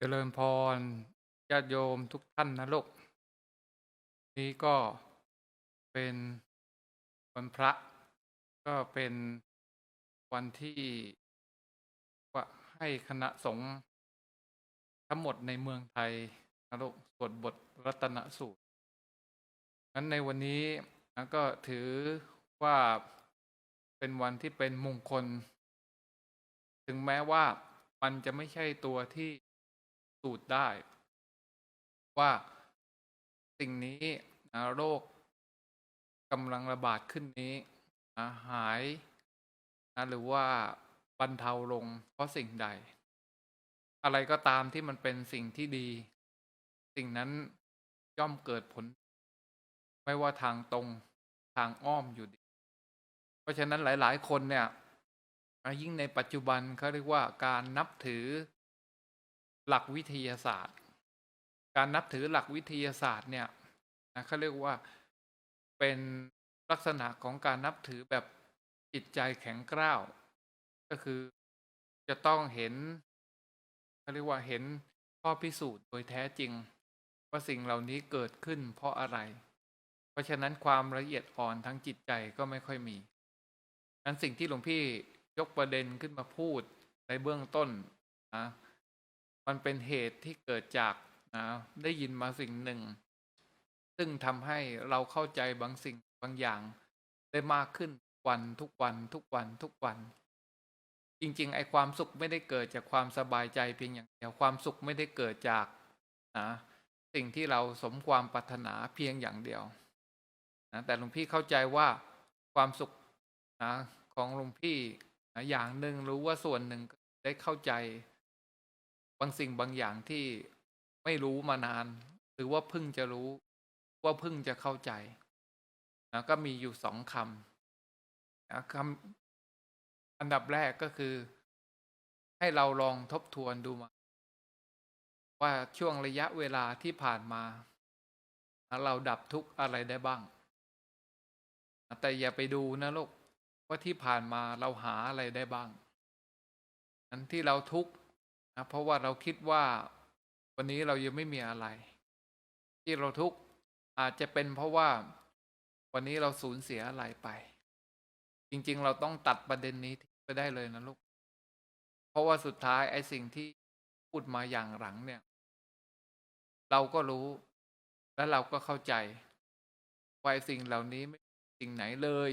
เจริญพรญาติโยมทุกท่านนะลูก นี้ก็เป็นวันพระ ก็เป็นวันที่ว่าให้คณะสงฆ์ทั้งหมดในเมืองไทยนะลูกสวดบทรัตนสูตรงั้นในวันนี้นะก็ถือว่าเป็นวันที่เป็นมงคล ถึงแม้ว่ามันจะไม่ใช่ตัวที่ สูตรได้ ว่าสิ่งนี้นะโรคกำลังระบาดขึ้นนี้นะหายนะหรือว่าบรรเทาลงเพราะสิ่งใด อะไรก็ตามที่มันเป็นสิ่งที่ดี สิ่งนั้นย่อมเกิดผล ไม่ว่าทางตรงทางอ้อมอยู่ดี เพราะฉะนั้นหลาย ๆ คนเนี่ยยิ่งในปัจจุบันเขาเรียกว่าการนับถือ หลักวิทยาศาสตร์ การนับถือหลักวิทยาศาสตร์เนี่ยนะเขาเรียกว่าเป็นลักษณะของการนับถือแบบจิตใจแข็งกร้าว ก็คือจะต้องเห็นเขาเรียกว่าเห็นข้อพิสูจน์โดยแท้จริง ว่าสิ่งเหล่านี้เกิดขึ้นเพราะอะไร เพราะฉะนั้นความละเอียดอ่อนทั้งจิตใจก็ไม่ค่อยมีนั้นสิ่งที่หลวงพี่ยกประเด็นขึ้นมาพูดในเบื้องต้นนะ มันเป็นเหตุที่เกิดจากนะได้ยินมาสิ่งหนึ่ง ซึ่งทำให้เราเข้าใจบางสิ่งบางอย่าง ได้มากขึ้นวันทุกวันทุกวันทุกวัน จริง ๆ ไอ้ความสุขไม่ได้เกิดจากความสบายใจเพียงอย่างเดียวความสุขไม่ได้เกิดจากนะสิ่งที่เราสมความปรารถนาเพียงอย่างเดียวนะแต่หลวงพี่เข้าใจว่าความสุขนะของหลวงพี่นะอย่างหนึ่งรู้ว่าส่วนหนึ่งได้เข้าใจ บางสิ่งบางอย่างที่ไม่รู้มานาน หรือว่าเพิ่งจะรู้ว่าเพิ่งจะเข้าใจนะก็มีอยู่สองคำนะคำอันดับแรกก็คือ ให้เราลองทบทวนดูมา ว่าช่วงระยะเวลาที่ผ่านมาเราดับทุกข์อะไรได้บ้าง แต่อย่าไปดูนะลูกว่าที่ผ่านมาเราหาอะไรได้บ้างนั้นที่เราทุกข์ นะเพราะว่าเราคิดว่าวันนี้เรายังไม่มีอะไร ที่เราทุกข์อาจจะเป็นเพราะว่าวันนี้เราสูญเสียอะไรไป จริง ๆ เราต้องตัดประเด็นนี้ไปได้เลยนะลูก เพราะว่าสุดท้ายไอ้สิ่งที่พูดมาอย่างหลังเนี่ย เราก็รู้ และเราก็เข้าใจว่าไอ้สิ่งเหล่านี้ไม่สิ่งไหนเลย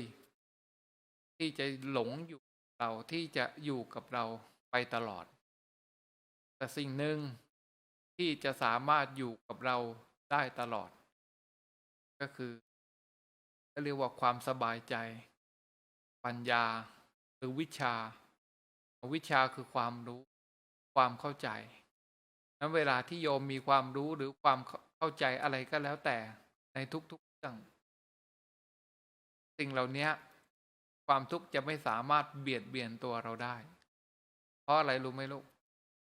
ที่จะหลงอยู่เราที่จะอยู่กับเราไปตลอด แต่สิ่งหนึ่งที่จะสามารถอยู่กับเราได้ตลอด ก็คือเรียกว่าความสบายใจ ปัญญาหรือวิชา วิชาคือความรู้ ความเข้าใจนั้นเวลาที่โยมมีความรู้หรือความเข้าใจอะไรก็แล้วแต่ในทุกๆเรื่องสิ่งเหล่านี้ความทุกข์จะไม่สามารถเบียดเบียนตัวเราได้ เพราะอะไรรู้ไหมลูก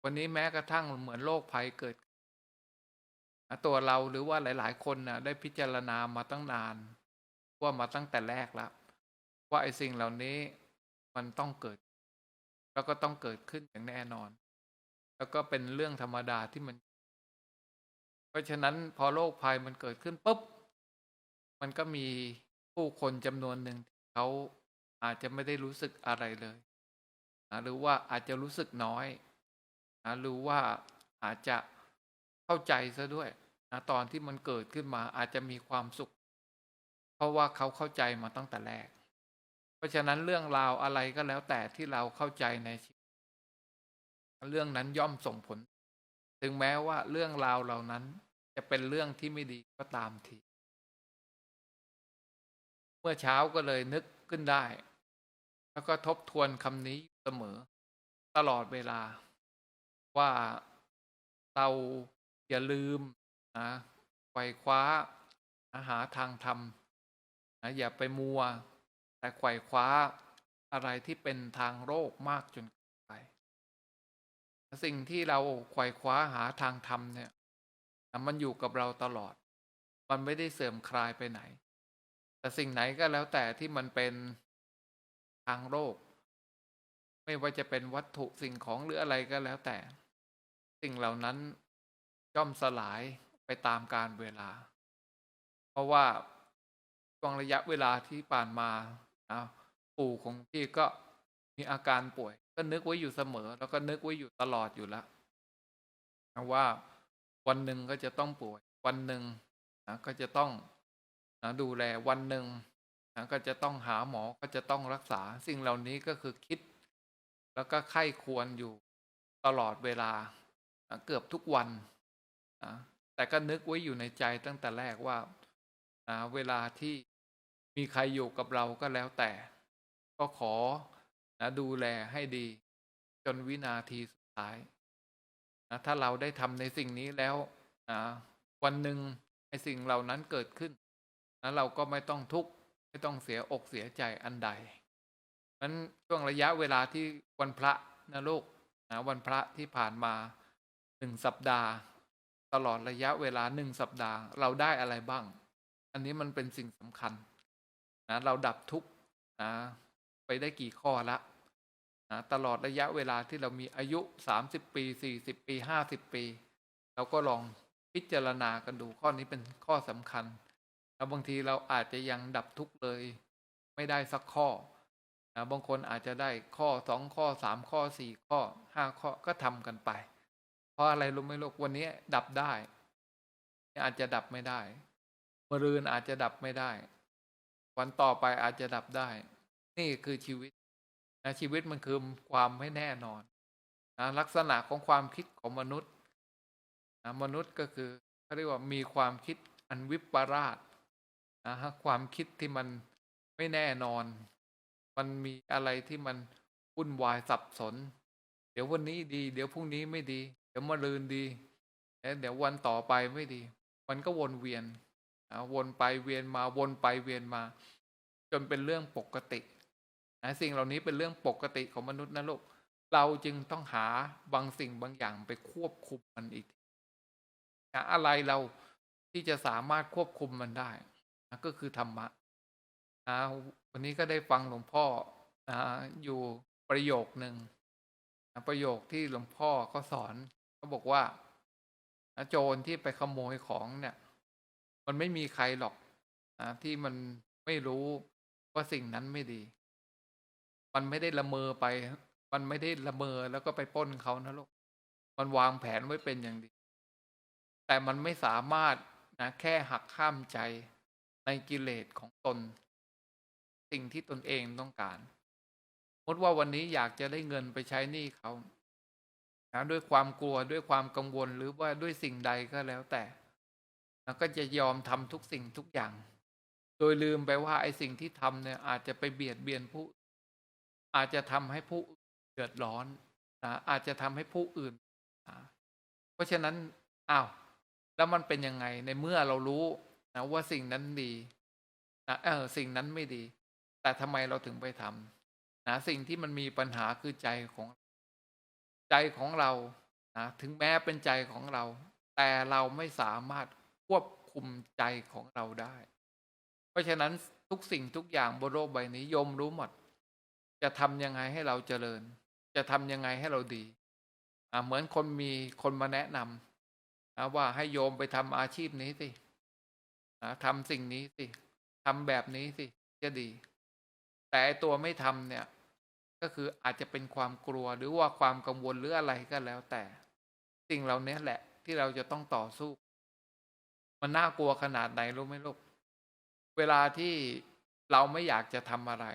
วันนี้แม้กระทั่งเหมือนโรคภัยเกิด ตัวเราหรือว่าหลาย ๆ คนนะได้พิจารณามาตั้งนาน ว่ามาตั้งแต่แรกแล้วว่าไอ้สิ่งเหล่านี้มันต้องเกิด แล้วก็ต้องเกิดขึ้นอย่างแน่นอน แล้วก็เป็นเรื่องธรรมดาที่มัน เพราะฉะนั้นพอโรคภัยมันเกิดขึ้นปุ๊บมันก็มีผู้คนจำนวนหนึ่งเขาอาจจะไม่ได้รู้สึกอะไรเลย หรือว่าอาจจะรู้สึกน้อย นะหรือว่าอาจจะเข้าใจซะด้วยนะตอนที่มันเกิดขึ้นมาอาจจะมีความสุข เพราะว่าเขาเข้าใจมาตั้งแต่แรก เพราะฉะนั้นเรื่องราวอะไรก็แล้วแต่ที่เราเข้าใจในชีวิตเรื่องนั้นย่อมส่งผล ถึงแม้ว่าเรื่องราวเหล่านั้นจะเป็นเรื่องที่ไม่ดีก็ตามที เมื่อเช้าก็เลยนึกขึ้นได้ แล้วก็ทบทวนคำนี้เสมอ ตลอดเวลา ว่าเราอย่าลืมนะไขว่คว้าหาทางทำนะอย่าไปมัว แต่ไขว่คว้าอะไรที่เป็นทางโรคมากจนไป สิ่งที่เราไขว่คว้าหาทางทำเนี่ยมันอยู่กับเราตลอด มันไม่ได้เสื่อมคลายไปไหน แต่สิ่งไหนก็แล้วแต่ที่มันเป็นทางโรคไม่ว่าจะเป็นวัตถุสิ่งของหรืออะไรก็แล้วแต่ สิ่งเหล่านั้นย่อมสลายไปตามการเวลา เพราะว่าช่วงระยะเวลาที่ผ่านมานะปู่ของพี่ก็มีอาการป่วย ก็นึกไว้อยู่เสมอ แล้วก็นึกไว้อยู่ตลอดอยู่แล้วนะว่าวันหนึ่งก็จะต้องป่วย วันหนึ่งนะก็จะต้องนะดูแลวันหนึ่งนะก็จะต้องหาหมอก็จะต้องรักษาสิ่งเหล่านี้ก็คือคิด แล้วก็ไข้ควรอยู่ตลอดเวลา เกือบทุกวันนะแต่ก็นึกไว้อยู่ในใจตั้งแต่แรกว่าเวลาที่มีใครอยู่กับเราก็แล้วแต่ ก็ขอดูแลให้ดี จนวินาทีสุดท้ายนะถ้าเราได้ทำในสิ่งนี้แล้ววันหนึ่งไอ้สิ่งเหล่านั้นเกิดขึ้นนะเราก็ไม่ต้องทุกข์ไม่ต้องเสียอกเสียใจอันใดนั้นช่วงระยะเวลาที่วันพระนะลูกนะวันพระที่ผ่านมา นึ่งสัปดาห์ ตลอดระยะเวลาหนึ่งสัปดาห์ เราได้อะไรบ้าง อันนี้มันเป็นสิ่งสำคัญนะเราดับทุกข์นะไปได้กี่ข้อละนะตลอดระยะเวลาที่เรามีอายุสามสิบปีสี่สิบปีห้าสิบปี เราก็ลองพิจารณากันดูข้อนี้เป็นข้อสำคัญแล้วบางทีเราอาจจะยังดับทุกข์เลย ไม่ได้สักข้อนะบางคนอาจจะได้ข้อสองข้อสามข้อสี่ข้อห้าข้อก็ทำกันไป เพราะอะไรรู้ไหมลูกวันนี้ดับได้ อาจจะดับไม่ได้มรืนอาจจะดับไม่ได้ วันต่อไปอาจจะดับได้ นี่คือชีวิตนะชีวิตมันคือความไม่แน่นอนนะลักษณะของความคิดของมนุษย์นะมนุษย์ก็คือเขาเรียกว่ามีความคิดอันวิปราสนะฮะความคิดที่มันไม่แน่นอน มันมีอะไรที่มันวุ่นวายสับสน เดี๋ยววันนี้ดี เดี๋ยวพรุ่งนี้ไม่ดี ดี๋ยวมะรืนดีเดี๋ยววันต่อไปไม่ดี มันก็วนเวียนวนไปเวียนมาวนไปเวียนมา จนเป็นเรื่องปกตินะสิ่งเหล่านี้เป็นเรื่องปกติของมนุษย์นะลูกเราจึงต้องหาบางสิ่งบางอย่างไปควบคุมมันอีกนะอะไรเราที่จะสามารถควบคุมมันได้นะก็คือธรรมะนะวันนี้ก็ได้ฟังหลวงพ่อนะอยู่ประโยคหนึ่งนะประโยคที่หลวงพ่อเขาสอน เขาบอกว่าโจรที่ไปขโมยของเนี่ย มันไม่มีใครหรอกนะที่มันไม่รู้ว่าสิ่งนั้นไม่ดี มันไม่ได้ละเมอไป มันไม่ได้ละเมอแล้วก็ไปป้นเขานะลูกมันวางแผนไว้เป็นอย่างดี แต่มันไม่สามารถนะแค่หักข้ามใจในกิเลสของตน สิ่งที่ตนเองต้องการมดว่าวันนี้อยากจะได้เงินไปใช้หนี้เขา นะด้วยความกลัวด้วยความกังวลหรือว่าด้วยสิ่งใดก็แล้วแต่แล้วก็จะยอมทำทุกสิ่งทุกอย่าง โดยลืมไปว่าไอ้สิ่งที่ทำเนี่ยอาจจะไปเบียดเบียนผู้ อาจจะทำให้ผู้เดือดร้อนนะอาจจะทำให้ผู้อื่นนะเพราะฉะนั้นอ้าวแล้วมันเป็นยังไงในเมื่อเรารู้นะว่าสิ่งนั้นดีนะเออสิ่งนั้นไม่ดี แต่ทำไมเราถึงไปทำนะสิ่งที่มันมีปัญหาคือใจของ ใจของเรานะถึงแม้เป็นใจของเรา แต่เราไม่สามารถควบคุมใจของเราได้ เพราะฉะนั้นทุกสิ่งทุกอย่างบนโลกใบนี้ยมรู้หมด จะทำยังไงให้เราเจริญ จะทำยังไงให้เราดีอ่าเหมือนคนมีคนมาแนะนำนะว่าให้โยมไปทำอาชีพนี้สินะทำสิ่งนี้สิทำแบบนี้สิจะดี แต่ตัวไม่ทำเนี่ย ก็คืออาจจะเป็นความกลัวหรือว่าความกังวลหรืออะไรก็แล้วแต่ สิ่งเหล่านี้แหละ ที่เราจะต้องต่อสู้ มันน่ากลัวขนาดไหนรู้ไหมลูกเวลาที่เราไม่อยากจะทำอะไร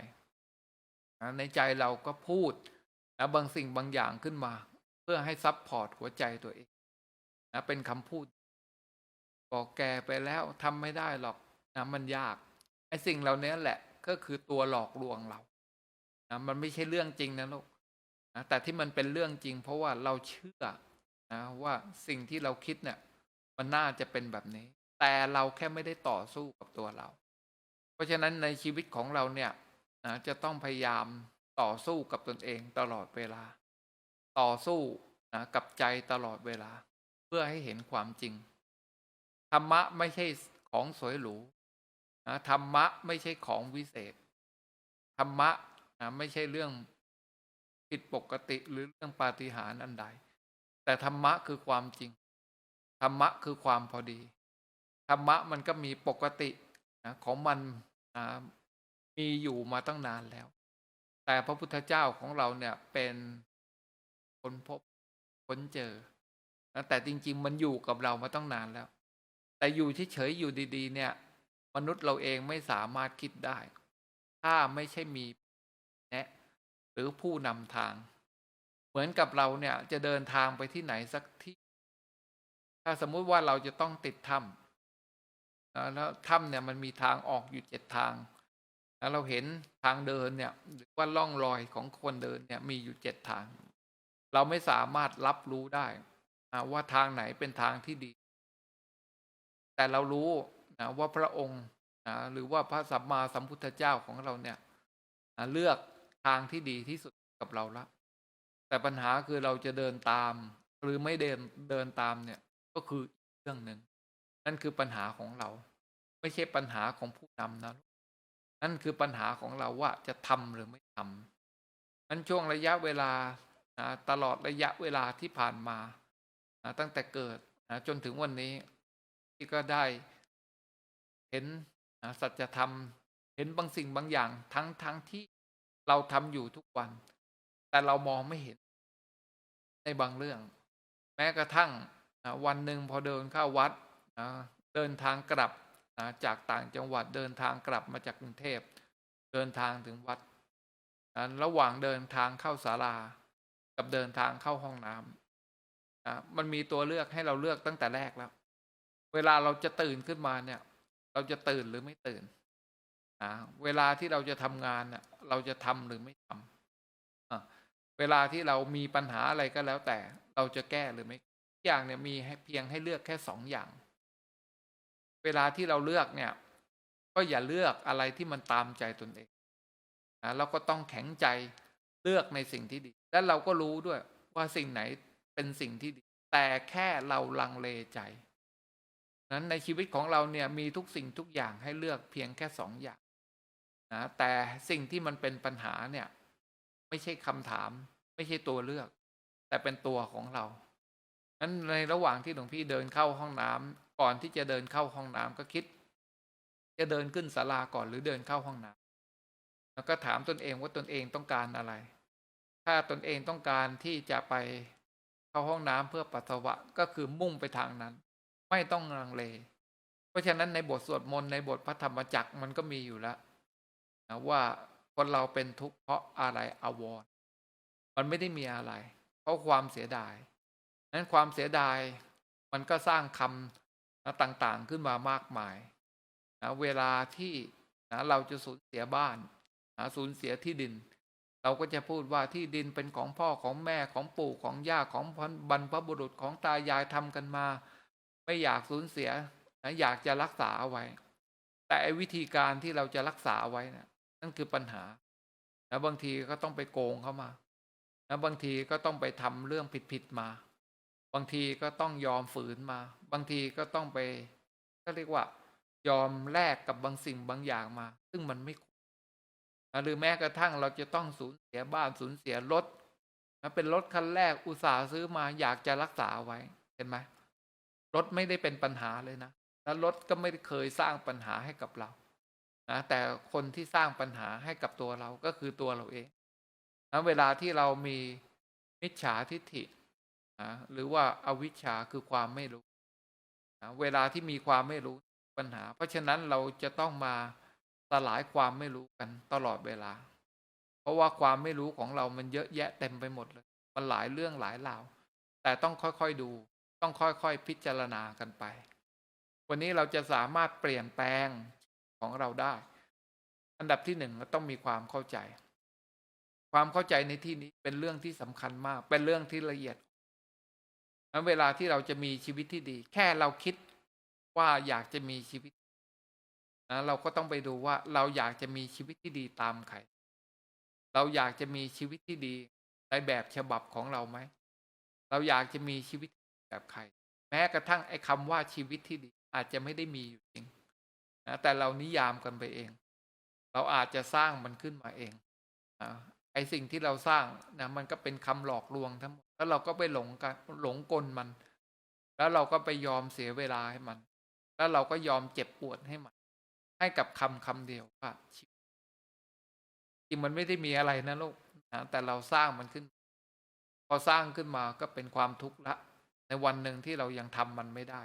ในใจเราก็พูดนะบางสิ่งบางอย่างขึ้นมา เพื่อให้ซับพอร์ตหัวใจตัวเองนะเป็นคำพูด บอกแกไปแล้วทำไม่ได้หรอกนะมันยากไอ้สิ่งเหล่านี้แหละ ก็คือตัวหลอกลวงเรา นะมันไม่ใช่เรื่องจริงนะลูกนะแต่ที่มันเป็นเรื่องจริง เพราะว่าเราเชื่อนะว่าสิ่งที่เราคิดเนี่ย มันน่าจะเป็นแบบนี้ แต่เราแค่ไม่ได้ต่อสู้กับตัวเรา เพราะฉะนั้นในชีวิตของเราเนี่ยนะจะต้องพยายามต่อสู้กับตนเองตลอดเวลา ต่อสู้นะกับใจตลอดเวลา เพื่อให้เห็นความจริง ธรรมะไม่ใช่ของสวยหรูนะธรรมะไม่ใช่ของวิเศษ ธรรมะ นะไม่ใช่เรื่องผิดปกติหรือเรื่องปาฏิหาริย์อันใด แต่ธรรมะคือความจริง ธรรมะคือความพอดี ธรรมะมันก็มีปกตินะของมันนะมีอยู่มาตั้งนานแล้ว แต่พระพุทธเจ้าของเราเนี่ยเป็นคนพบค้นเจอนะแต่จริง ๆ มันอยู่กับเรามาตั้งนานแล้ว แต่อยู่เฉยๆอยู่ดี ๆ เนี่ย มนุษย์เราเองไม่สามารถคิดได้ ถ้าไม่ใช่มี รือผู้นำทาง เหมือนกับเราเนี่ยจะเดินทางไปที่ไหนสักที่ ถ้าสมมุติว่าเราจะต้องติดถ้ำนะแล้วถ้ำเนี่ยมันมีทางออกอยู่เจ็ดทาง แล้วเราเห็นทางเดินเนี่ยหรือว่าล่องรอยของคนเดินเนี่ยมีอยู่เจ็ดทาง เราไม่สามารถรับรู้ได้นะว่าทางไหนเป็นทางที่ดี แต่เรารู้นะว่าพระองค์นะหรือว่าพระสัมมาสัมพุทธเจ้าของเราเนี่ยนะเลือก ทางที่ดีที่สุดกับเราละ แต่ปัญหาคือเราจะเดินตาม หรือไม่เดินเดินตามเนี่ยก็คือเรื่องหนึ่งนั่นคือปัญหาของเรา ไม่ใช่ปัญหาของผู้นำนะนั่นคือปัญหาของเราว่าจะทำหรือไม่ทำนั้นช่วงระยะเวลานะตลอดระยะเวลาที่ผ่านมานะตั้งแต่เกิดนะจนถึงวันนี้ที่ก็ได้เห็นนะสัจธรรมเห็นบางสิ่งบางอย่างทั้งทั้งที่ เราทำอยู่ทุกวัน แต่เรามองไม่เห็น ในบางเรื่อง แม้กระทั่งนะวันหนึ่งพอเดินเข้าวัดนะเดินทางกลับนะจากต่างจังหวัดเดินทางกลับมาจากกรุงเทพเดินทางถึงวัดนะระหว่างเดินทางเข้าศาลา กับเดินทางเข้าห้องน้ำนะมันมีตัวเลือกให้เราเลือกตั้งแต่แรกแล้ว เวลาเราจะตื่นขึ้นมาเนี่ย เราจะตื่นหรือไม่ตื่นนะเวลาที่เราจะทำงานเนี่ย เราจะทำหรือไม่ทำเวลาที่เรามีปัญหาอะไรก็แล้วแต่ เราจะแก้หรือไม่อย่างเนี่ยมีเพียงให้เลือกแค่สองอย่าง เวลาที่เราเลือกเนี่ย ก็อย่าเลือกอะไรที่มันตามใจตนเองนะเราก็ต้องแข็งใจเลือกในสิ่งที่ดี และเราก็รู้ด้วยว่าสิ่งไหนเป็นสิ่งที่ดี แต่แค่เราลังเลใจนั้นในชีวิตของเราเนี่ยมีทุกสิ่งทุกอย่างให้เลือกเพียงแค่สองอย่าง นะแต่สิ่งที่มันเป็นปัญหาเนี่ย ไม่ใช่คำถาม ไม่ใช่ตัวเลือก แต่เป็นตัวของเรานั้นในระหว่างที่หลวงพี่เดินเข้าห้องน้ำก่อนที่จะเดินเข้าห้องน้ำก็คิด จะเดินขึ้นศาลาก่อนหรือเดินเข้าห้องน้ำแล้วก็ถามตนเองว่าตนเองต้องการอะไร ถ้าตนเองต้องการที่จะไปเข้าห้องน้ำเพื่อปัสสาวะก็คือมุ่งไปทางนั้น ไม่ต้องลังเล เพราะฉะนั้นในบทสวดมนต์ในบทพระธรรมจักรมันก็มีอยู่แล้ว นะว่าคนเราเป็นทุกข์เพราะอะไรอาวรณ์มันไม่ได้มีอะไร เพราะความเสียดายนั้นความเสียดายมันก็สร้างคำนะต่างๆขึ้นมามากมายนะเวลาที่นะเราจะสูญเสียบ้านนะสูญเสียที่ดิน เราก็จะพูดว่าที่ดินเป็นของพ่อของแม่ของปู่ของย่าของบรรพบุรุษของตายายทำกันมา ไม่อยากสูญเสียนะอยากจะรักษาเอาไว้ แต่วิธีการที่เราจะรักษาไว้นะ นั่นคือปัญหานะบางทีก็ต้องไปโกงเข้ามานะบางทีก็ต้องไปทำเรื่องผิดๆมา บางทีก็ต้องยอมฝืนมา บางทีก็ต้องไปก็เรียกว่า ยอมแลกกับบางสิ่งบางอย่างมา ซึ่งมันไม่คุ้มหรือแม้กระทั่งเราจะต้องสูญเสียบ้านสูญเสียรถนะเป็นรถคันแรกอุตส่าห์ซื้อมาอยากจะรักษาไว้ เห็นไหมรถไม่ได้เป็นปัญหาเลยนะแล้วรถก็ไม่เคยสร้างปัญหาให้กับเรา นะแต่คนที่สร้างปัญหาให้กับตัวเราก็คือตัวเราเองนะเวลาที่เรามีมิจฉาทิฏฐินะหรือว่าอาวิชชาคือความไม่รู้นะเวลาที่มีความไม่รู้ปัญหา เพราะฉะนั้นเราจะต้องมาสลายความไม่รู้กันตลอดเวลา เพราะว่าความไม่รู้ของเรามันเยอะแยะเต็มไปหมดเลย มันหลายเรื่องหลายราว แต่ต้องค่อยๆดู ต้องค่อยๆพิจารณากันไป วันนี้เราจะสามารถเปลี่ยนแปลง ของเราได้ อันดับที่หนึ่งเราต้องมีความเข้าใจ ความเข้าใจในที่นี้เป็นเรื่องที่สำคัญมาก เป็นเรื่องที่ละเอียดนั้นเวลาที่เราจะมีชีวิตที่ดี แค่เราคิดว่าอยากจะมีชีวิตนะเราก็ต้องไปดูว่าเราอยากจะมีชีวิตที่ดีตามใคร เราอยากจะมีชีวิตที่ดีในแบบฉบับของเราไหม เราอยากจะมีชีวิตแบบใคร แม้กระทั่งไอ้คำว่าชีวิตที่ดีอาจจะไม่ได้มีอยู่จริง นะแต่เรานิยามกันไปเอง เราอาจจะสร้างมันขึ้นมาเองนะไอ้สิ่งที่เราสร้างนะมันก็เป็นคำหลอกลวงทั้งหมดแล้วเราก็ไปหลงกันหลงกลมัน แล้วเราก็ไปยอมเสียเวลาให้มัน แล้วเราก็ยอมเจ็บปวดให้มัน ให้กับคำคำเดียวว่าชีวิตจริงมันไม่ได้มีอะไรนะลูกนะแต่เราสร้างมันขึ้น พอสร้างขึ้นมาก็เป็นความทุกข์ละ ในวันหนึ่งที่เรายังทำมันไม่ได้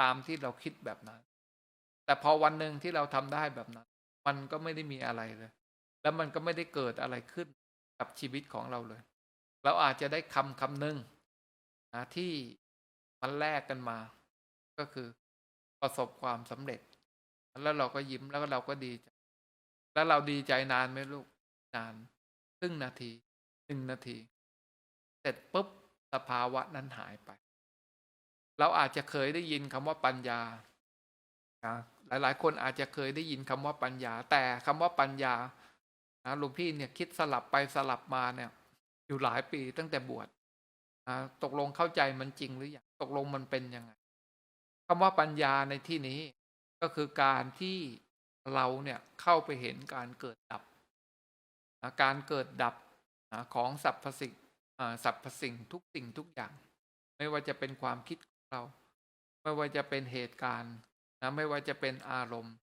ตามที่เราคิดแบบนั้น แต่พอวันหนึ่งที่เราทำได้แบบนั้น มันก็ไม่ได้มีอะไรเลย แล้วมันก็ไม่ได้เกิดอะไรขึ้นกับชีวิตของเราเลย เราอาจจะได้คำคำหนึ่งนะที่มันแลกกันมา ก็คือประสบความสำเร็จ แล้วเราก็ยิ้มแล้วเราก็ดีใจ แล้วเราดีใจนานไหมลูกนานครึ่งนาทีหนึ่งนาที เสร็จปุ๊บสภาวะนั้นหายไป เราอาจจะเคยได้ยินคำว่าปัญญา หลายๆ คนอาจจะเคยได้ยินคำว่าปัญญา แต่คำว่าปัญญานะหลวงพี่เนี่ยคิดสลับไปสลับมาเนี่ย อยู่หลายปีตั้งแต่บวชนะตกลงเข้าใจมันจริงหรือยังตกลงมันเป็นยังไงคำว่าปัญญาในที่นี้ก็คือการที่เราเนี่ยเข้าไปเห็นการเกิดดับนะการเกิดดับนะของสรรพสิ่งสรรพสิ่งทุกสิ่งทุกอย่าง ไม่ว่าจะเป็นความคิดของเรา ไม่ว่าจะเป็นเหตุการณ์ นะไม่ว่าจะเป็นอารมณ์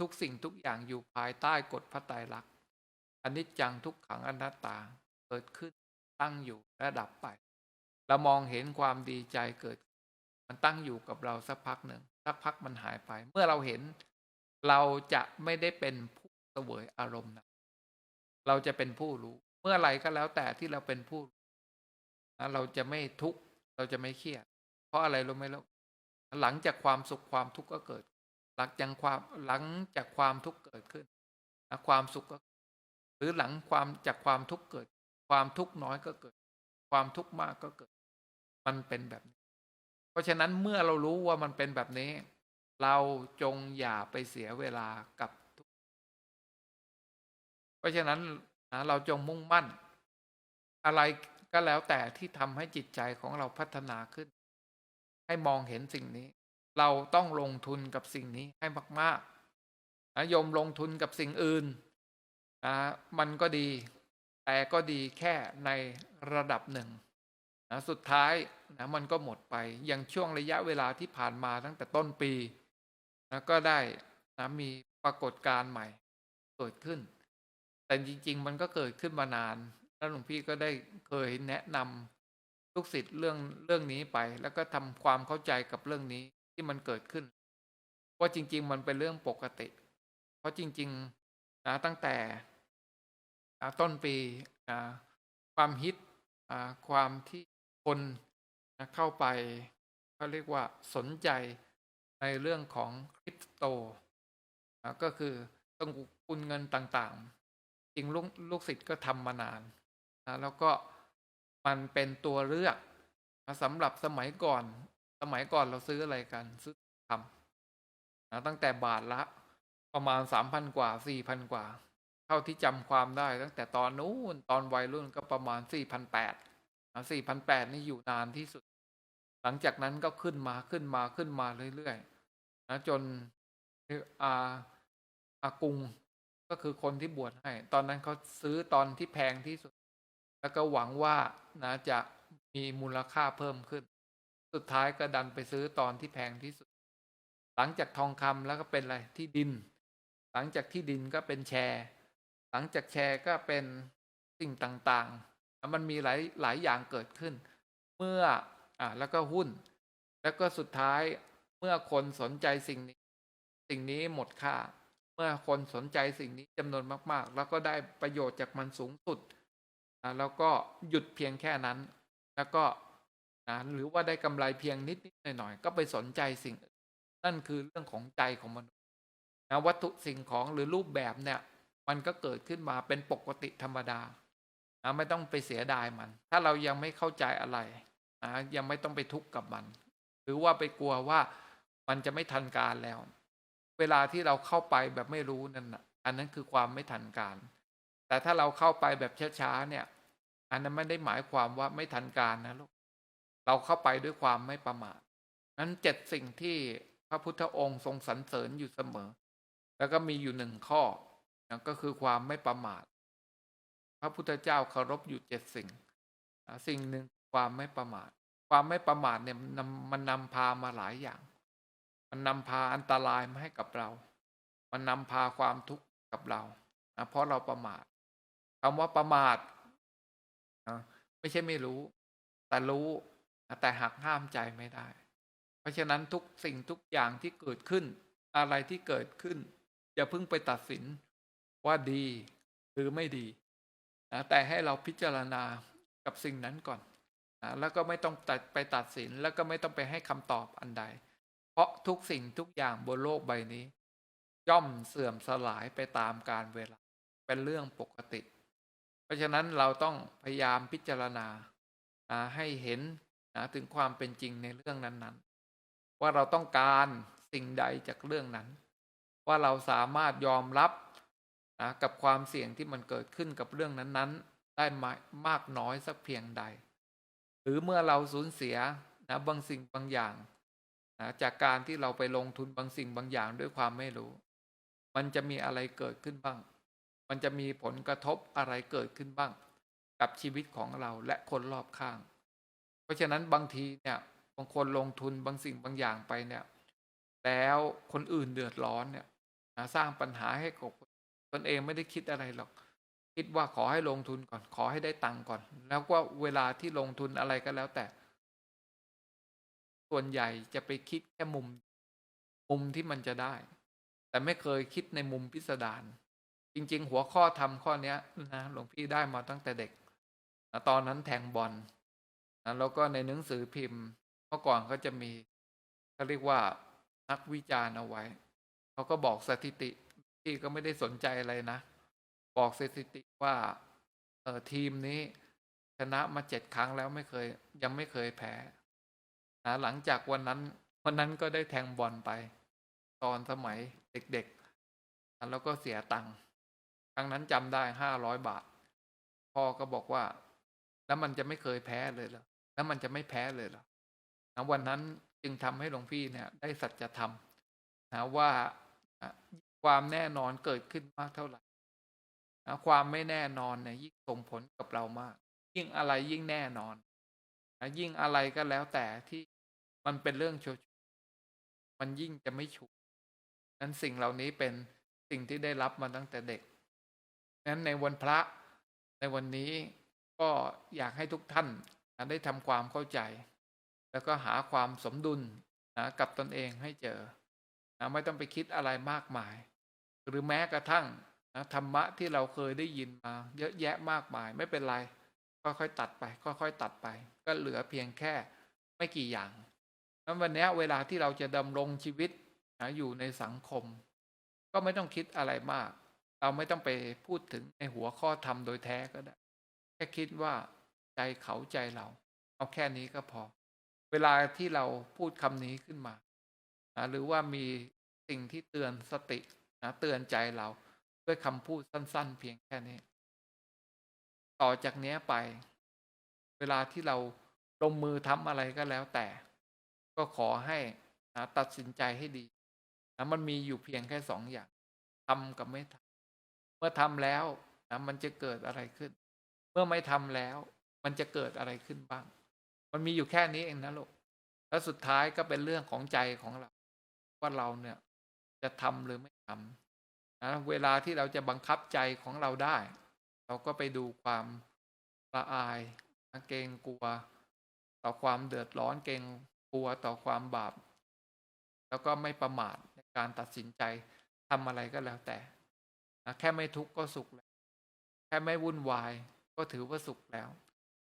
ทุกสิ่งทุกอย่างอยู่ภายใต้กฎพระไตรลักษณ์อนิจจังทุกขังอนัตตาเกิดขึ้นตั้งอยู่และดับไป เรามองเห็นความดีใจเกิด มันตั้งอยู่กับเราสักพักหนึ่งสักพักมันหายไป เมื่อเราเห็น เราจะไม่ได้เป็นผู้เสวยอารมณ์นะเราจะเป็นผู้รู้ เมื่อไรก็แล้วแต่ที่เราเป็นผู้รู้นะเราจะไม่ทุกข์เราจะไม่เครียด เพราะอะไรรู้ไหมลูก หลังจากความสุขความทุกข์ก็เกิด หลังจากความหลังจากความทุกข์เกิดขึ้นความสุขก็ หรือหลังความจากความทุกข์เกิด ความทุกข์น้อยก็เกิด ความทุกข์มากก็เกิด มันเป็นแบบนี้ เพราะฉะนั้นเมื่อเรารู้ว่ามันเป็นแบบนี้ เราจงอย่าไปเสียเวลากับทุกข์เพราะฉะนั้นนะเราจงมุ่งมั่น อะไรก็แล้วแต่ที่ทำให้จิตใจของเราพัฒนาขึ้น ให้มองเห็นสิ่งนี้ เราต้องลงทุนกับสิ่งนี้ให้มากๆนะโยมลงทุนกับสิ่งอื่นนะมันก็ดี แต่ก็ดีแค่ในระดับหนึ่งนะสุดท้ายนะมันก็หมดไป อย่างช่วงระยะเวลาที่ผ่านมาตั้งแต่ต้นปีนะก็ได้นะมีปรากฏการณ์ใหม่เกิดขึ้น แต่จริง ๆ มันก็เกิดขึ้นมานาน แล้วหลวงพี่ก็ได้เคยแนะนำ ลูกศิษย์เรื่องเรื่องนี้ไป แล้วก็ทำความเข้าใจกับเรื่องนี้ที่มันเกิดขึ้น ว่าจริง ๆ มันเป็นเรื่องปกติ เพราะจริงๆนะตั้งแต่ต้นปีนะความฮิตความที่คนนะเข้าไปเขาเรียกว่าสนใจในเรื่องของคริปโตนะก็คือต้องกุนเงินต่างๆ จริงลูกลูกศิษย์ก็ทำมานานนะแล้วก็ มันเป็นตัวเลือกสำหรับสมัยก่อน สมัยก่อนเราซื้ออะไรกัน ซื้อทำนะตั้งแต่บาทละประมาณสามพันกว่าสี่พันกว่า เท่าที่จำความได้ ตั้งแต่ตอนนู้นตอนวัยรุ่นก็ประมาณสี่พันแปดสี่พันแปดนี่อยู่นานที่สุด หลังจากนั้นก็ขึ้นมาขึ้นมาขึ้นมาเรื่อยๆนะจนอาอากุงก็คือคนที่บวชให้ ตอนนั้นเขาซื้อตอนที่แพงที่สุด แล้วก็หวังว่านะจะมีมูลค่าเพิ่มขึ้น สุดท้ายก็ดันไปซื้อตอนที่แพงที่สุด หลังจากทองคำแล้วก็เป็นอะไรที่ดิน หลังจากที่ดินก็เป็นแชร์ หลังจากแชร์ก็เป็นสิ่งต่างๆ มันมีหลายหลายอย่างเกิดขึ้น เมื่ออ่าแล้วก็หุ้น แล้วก็สุดท้ายเมื่อคนสนใจสิ่งนี้ สิ่งนี้หมดค่า เมื่อคนสนใจสิ่งนี้จำนวนมาก ๆ แล้วก็ได้ประโยชน์จากมันสูงสุด นะแล้วก็หยุดเพียงแค่นั้น แล้วก็นะหรือว่าได้กำไรเพียงนิดๆหน่อยๆก็ไปสนใจสิ่งนนั่นคือเรื่องของใจของมนุษย์นะวัตถุสิ่งของหรือรูปแบบเนี่ย มันก็เกิดขึ้นมาเป็นปกติธรรมดานะไม่ต้องไปเสียดายมัน ถ้าเรายังไม่เข้าใจอะไรนะยังไม่ต้องไปทุกข์กับมัน หรือว่าไปกลัวว่ามันจะไม่ทันการแล้ว เวลาที่เราเข้าไปแบบไม่รู้นั่นนะอันนั้นคือความไม่ทันการ แต่ถ้าเราเข้าไปแบบช้าๆเนี่ย อันนั้นไม่ได้หมายความว่าไม่ทันการนะลูก เราเข้าไปด้วยความไม่ประมาทนั้นเจ็ดสิ่งที่พระพุทธองค์ทรงสรรเสริญอยู่เสมอ แล้วก็มีอยู่หนึ่งข้อนะก็คือความไม่ประมาท พระพุทธเจ้าเคารพอยู่เจ็ดสิ่งสิ่งหนึ่งความไม่ประมาท ความไม่ประมาทเนี่ยมันนำมันนำพามาหลายอย่าง มันนำพาอันตรายมาให้กับเรา มันนำพาความทุกข์กับเรานะเพราะเราประมาท คำว่าประมาทไม่ใช่ไม่รู้ แต่รู้แต่หักห้ามใจไม่ได้ เพราะฉะนั้นทุกสิ่งทุกอย่างที่เกิดขึ้น อะไรที่เกิดขึ้นอย่าเพิ่งไปตัดสินว่าดีหรือไม่ดีนะแต่ให้เราพิจารณากับสิ่งนั้นก่อนนะแล้วก็ไม่ต้องตัดไปตัดสินแล้วก็ไม่ต้องไปให้คำตอบอันใด เพราะทุกสิ่งทุกอย่างบนโลกใบนี้ย่อมเสื่อมสลายไปตามกาลเวลา เป็นเรื่องปกติ เพราะฉะนั้นเราต้องพยายามพิจารณาให้เห็นนะถึงความเป็นจริงในเรื่องนั้นๆ ว่าเราต้องการสิ่งใดจากเรื่องนั้น ว่าเราสามารถยอมรับนะกับความเสี่ยงที่มันเกิดขึ้นกับเรื่องนั้นๆ ได้มมากน้อยสักเพียงใด หรือเมื่อเราสูญเสียนะบางสิ่งบางอย่างนะจากการที่เราไปลงทุนบางสิ่งบางอย่างด้วยความไม่รู้ มันจะมีอะไรเกิดขึ้นบ้าง มันจะมีผลกระทบอะไรเกิดขึ้นบ้าง กับชีวิตของเราและคนรอบข้าง เพราะฉะนั้นบางทีเนี่ยบางคนลงทุนบางสิ่งบางอย่างไปเนี่ย แล้วคนอื่นเดือดร้อนเนี่ยสร้างปัญหาให้กับตนเองไม่ได้คิดอะไรหรอก คิดว่าขอให้ลงทุนก่อน ขอให้ได้ตังค์ก่อน แล้วก็เวลาที่ลงทุนอะไรก็แล้วแต่ ส่วนใหญ่จะไปคิดแค่มุม มุมที่มันจะได้ แต่ไม่เคยคิดในมุมพิสดาร จริง ๆ หัวข้อทำข้อเนี้ยนะหลวงพี่ได้มาตั้งแต่เด็กนะตอนนั้นแทงบอลนะแล้วก็ในหนังสือพิมพ์เมื่อก่อนก็จะมีเขาเรียกว่านักวิจารณ์เอาไว้เขาก็บอกสถิติที่ก็ไม่ได้สนใจอะไรนะ บอกสถิติว่าเออทีมนี้ชนะมาเจ็ดครั้งแล้วไม่เคย ยังไม่เคยแพ้นะหลังจากวันนั้นวันนั้นก็ได้แทงบอลไป ตอนสมัยเด็กๆแล้วก็เสียตังค์ ครั้งนั้นจำได้ห้าร้อยบาท พ่อก็บอกว่า แล้วมันจะไม่เคยแพ้เลยเหรอแล้วมันจะไม่แพ้เลยเหรอนะวันนั้นจึงทำให้หลวงพี่เนี่ย ได้สัจธรรมนะว่าความแน่นอนเกิดขึ้นมากเท่าไหร่นะความไม่แน่นอนเนี่ยยิ่งส่งผลกับเรามาก ยิ่งอะไรยิ่งแน่นอนนะยิ่งอะไรก็แล้วแต่ที่มันเป็นเรื่องชัวร์มันยิ่งจะไม่ฉุกนั้นสิ่งเหล่านี้เป็นสิ่งที่ได้รับมาตั้งแต่เด็ก นั้นในวันพระในวันนี้ก็อยากให้ทุกท่านได้ทำความเข้าใจ แล้วก็หาความสมดุลนะกับตนเองให้เจอนะไม่ต้องไปคิดอะไรมากมาย หรือแม้กระทั่งนะธรรมะที่เราเคยได้ยินมา เยอะแยะมากมาย ไม่เป็นไรค่อยๆตัดไป ค่อยๆตัดไป ก็เหลือเพียงแค่ไม่กี่อย่างนั้นวันนี้เวลาที่เราจะดำรงชีวิตนะอยู่ในสังคม ก็ไม่ต้องคิดอะไรมาก เราไม่ต้องไปพูดถึงในหัวข้อธรรมโดยแท้ก็ได้ แค่คิดว่าใจเขาใจเรา เอาแค่นี้ก็พอ เวลาที่เราพูดคำนี้ขึ้นมานะหรือว่ามีสิ่งที่เตือนสตินะเตือนใจเรา ด้วยคำพูดสั้น ๆ เพียงแค่นี้ ต่อจากนี้ไป เวลาที่เราลงมือทำอะไรก็แล้วแต่ ก็ขอให้นะตัดสินใจให้ดีนะมันมีอยู่เพียงแค่สองอย่างทำกับไม่ทำ เมื่อทำแล้วนะมันจะเกิดอะไรขึ้น เมื่อไม่ทำแล้ว มันจะเกิดอะไรขึ้นบ้าง มันมีอยู่แค่นี้เองนะลูกแล้วสุดท้ายก็เป็นเรื่องของใจของเรา ว่าเราเนี่ย จะทำหรือไม่ทำนะเวลาที่เราจะบังคับใจของเราได้ เราก็ไปดูความละอายเกรงกลัว ต่อความเดือดร้อนเกรงกลัวต่อความบาป แล้วก็ไม่ประมาทในการตัดสินใจทำอะไรก็แล้วแต่ แค่ไม่ทุกข์ก็สุขแล้ว แค่ไม่วุ่นวาย ก็ถือว่าสุขแล้ว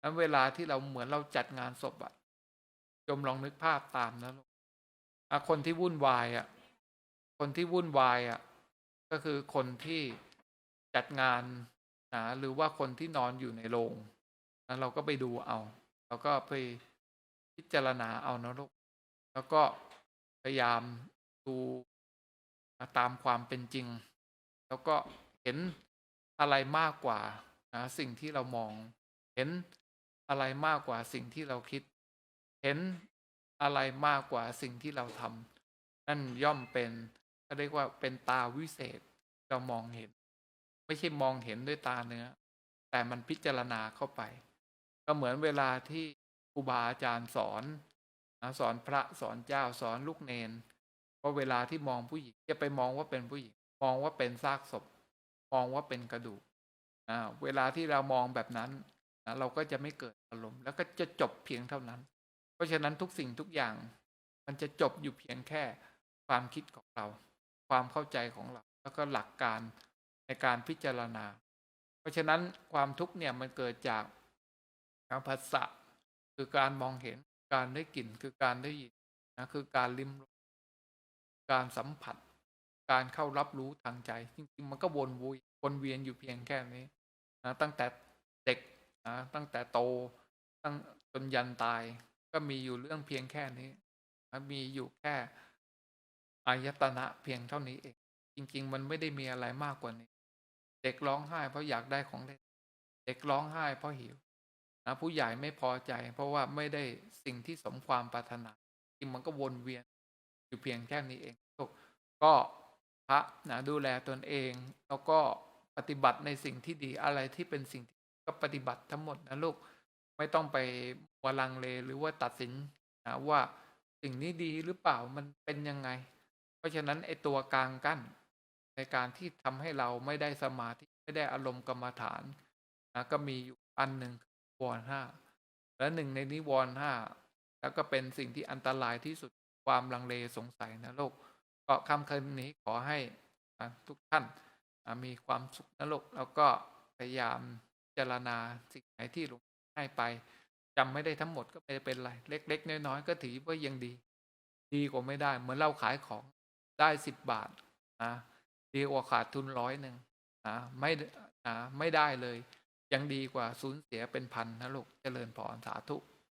นั้นเวลาที่เราเหมือนเราจัดงานศพอะจมลองนึกภาพตามนะลูกคนที่วุ่นวายอะคนที่วุ่นวายอะก็คือคนที่จัดงานนะหรือว่าคนที่นอนอยู่ในโรงนั้นเราก็ไปดูเอา เราก็ไปพิจารณาเอานะลูกแล้วก็พยายามดูตามความเป็นจริง แล้วก็เห็นอะไรมากกว่านะสิ่งที่เรามอง เห็นอะไรมากกว่าสิ่งที่เราคิด เห็นอะไรมากกว่าสิ่งที่เราทำนั่นย่อมเป็นเขาเรียกว่าเป็นตาวิเศษเรามองเห็น ไม่ใช่มองเห็นด้วยตาเนื้อ แต่มันพิจารณาเข้าไป ก็เหมือนเวลาที่ครูบาอาจารย์สอนนะสอนพระสอนเจ้าสอนลูกเนนว่าเวลาที่มองผู้หญิงจะไปมองว่าเป็นผู้หญิง มองว่าเป็นซากศพ มองว่าเป็นกระดูกอ่าเวลาที่เรามองแบบนั้นนะเราก็จะไม่เกิดอารมณ์ แล้วก็จะจบเพียงเท่านั้น เพราะฉะนั้นทุกสิ่งทุกอย่าง มันจะจบอยู่เพียงแค่ความคิดของเรา ความเข้าใจของเรา แล้วก็หลักการในการพิจารณา เพราะฉะนั้นความทุกข์เนี่ยมันเกิดจากการภาษะคือการมองเห็นการได้กลิ่นคือการได้ยินนะคือการลิ้มรสการสัมผัส การเข้ารับรู้ทางใจ จริงๆ มันก็วนวุยวนเวียนอยู่เพียงแค่นี้นะตั้งแต่เด็กนะตั้งแต่โตตั้งจนยันตาย ก็มีอยู่เรื่องเพียงแค่นี้นะมีอยู่แค่อายตนะเพียงเท่านี้เอง จริง ๆ มันไม่ได้มีอะไรมากกว่านี้ เด็กร้องไห้เพราะอยากได้ของเล่นเด็กร้องไห้เพราะหิวนะผู้ใหญ่ไม่พอใจ เพราะว่าไม่ได้สิ่งที่สมความปรารถนาจริงมันก็วนเวียนอยู่เพียงแค่นี้เองก็ พระนะดูแลตนเอง แล้วก็ปฏิบัติในสิ่งที่ดีอะไรที่เป็นสิ่งก็ปฏิบัติทั้งหมดนะลูกไม่ต้องไปวลังเลหรือว่าตัดสินนะว่าสิ่งนี้ดีหรือเปล่ามันเป็นยังไง เพราะฉะนั้นไอ้ตัวกลางกั้นในการที่ทำให้เราไม่ได้สมาธิไม่ได้อารมณ์กรรมฐานนะก็มีอยู่อันหนึ่งวรห้าและหนึ่งในนิวรณ์ห้าแล้วก็เป็นสิ่งที่อันตรายที่สุดความลังเลสงสัยนะโลก ก็คำคืนนี้ขอให้ทุกท่านมีความสุขนะโลกแล้วก็พยายามพิจรณาสิ่งไหนที่หลวงให้ไปจำไม่ได้ทั้งหมดก็ไม่เป็นไร เล็ก ๆ น้อยๆก็ถือว่ายังดี ดีกว่าไม่ได้ เหมือนเราขายของได้สิบบาทนะดีกว่าขาดทุนร้อยหนึ่งนะไม่นะไม่ได้เลย ยังดีกว่าสูญเสียเป็นพันนะลูกเจริญพรสาธุ